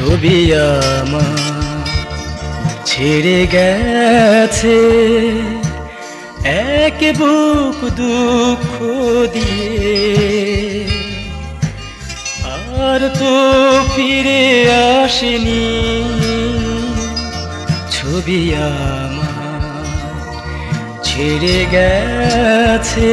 ছবি আমার ছেড়ে গেছে এক বুক দুঃখ দিয়ে। আর তো ফিরে আসেনি ছবি আমার ছেড়ে গেছে।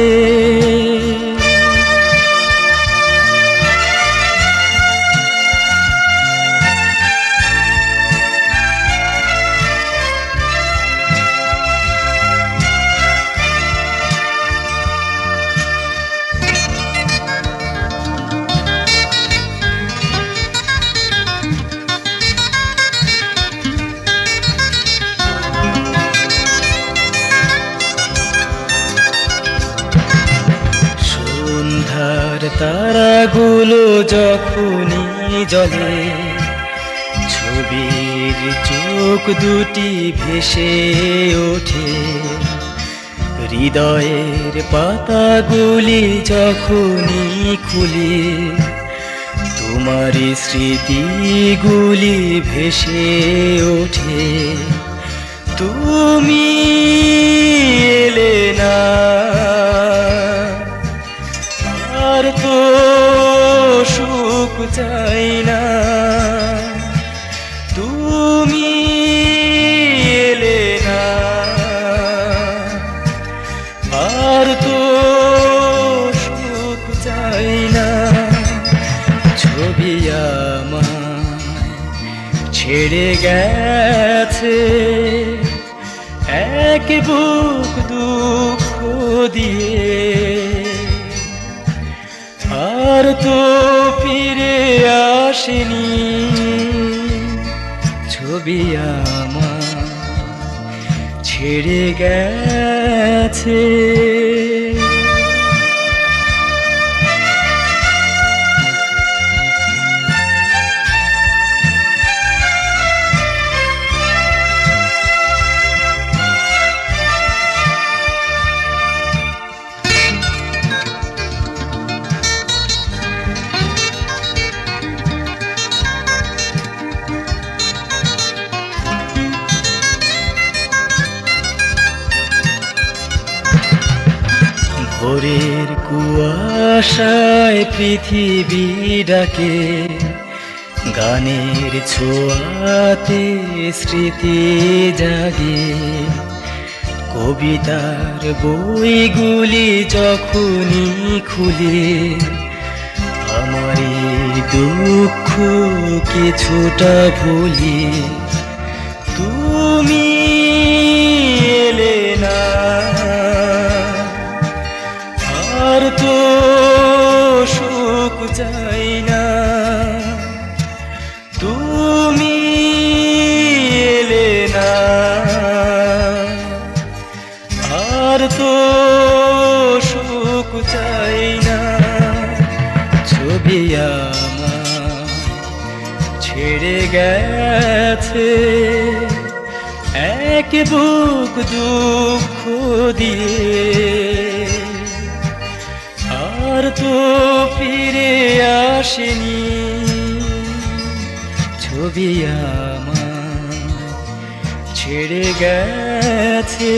তারাগুলো যখনই জলে ছবির চোখ দুটি ভেসে ওঠে। হৃদয়ের পাতাগুলি যখনই খুলে, তোমার স্মৃতিগুলি ভেসে ওঠে। তুমি চাই না। তুমি এলে না। আর তো সুখ চাই না। ছবি ছেড়ে গেছে। এক বুক দুঃখ দিয়ে। আর তো আসেনি। ছবি আমার ছেড়ে গেছে। ভোরের কুয়াশায় পৃথিবী ডাকে, গানের ছোঁয়াতে স্মৃতি জাগে। কবিতার বইগুলি যখনই খুলে আমার দুঃখ কিছুটা ভুলি। তুমি সুখ চাই না। ছবি ছেড়ে গেছে। এক বুক দুঃখ দিয়ে। আর তো ফিরে আসেনি। ছবি আমার ছেড়ে গেছে।